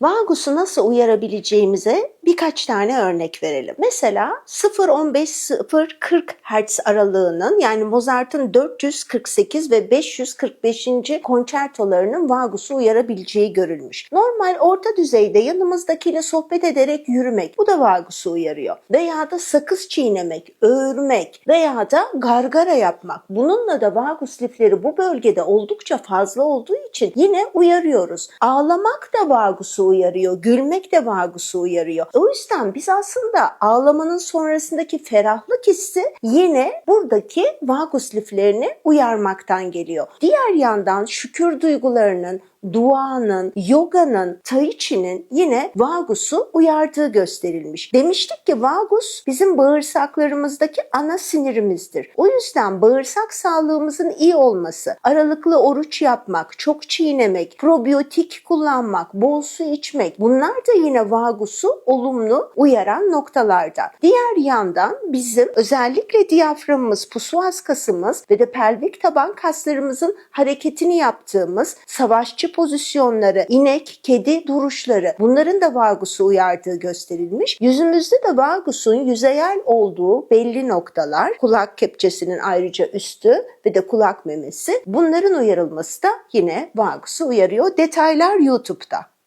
Vagus'u nasıl uyarabileceğimize birkaç tane örnek verelim. Mesela 0-15-0-40 Hz aralığının yani Mozart'ın 448 ve 545. konçertolarının Vagus'u uyarabileceği görülmüş. Normal orta düzeyde yanımızdakiyle sohbet ederek yürümek bu da Vagus'u uyarıyor. Veya da sakız çiğnemek, öğürmek veya da gargara yapmak. Bununla da vagus lifleri bu bölgede oldukça fazla olduğu için yine uyarıyoruz. Ağlamak da vagus'u uyarıyor, gülmek de vagus'u uyarıyor. O yüzden biz aslında ağlamanın sonrasındaki ferahlık hissi yine buradaki vagus liflerini uyarmaktan geliyor. Diğer yandan şükür duygularının duanın, yoganın, tai chi'nin yine vagus'u uyardığı gösterilmiş. Demiştik ki vagus bizim bağırsaklarımızdaki ana sinirimizdir. O yüzden bağırsak sağlığımızın iyi olması, aralıklı oruç yapmak, çok çiğnemek, probiyotik kullanmak, bol su içmek bunlar da yine vagus'u olumlu uyaran noktalardan. Diğer yandan bizim özellikle diyaframımız, pusuas kasımız ve de pelvik taban kaslarımızın hareketini yaptığımız savaşçı pozisyonları, inek, kedi duruşları bunların da vagusu uyardığı gösterilmiş. Yüzümüzde de vagusun yüzeyel olduğu belli noktalar, kulak kepçesinin ayrıca üstü ve de kulak memesi bunların uyarılması da yine vagusu uyarıyor. Detaylar YouTube'da.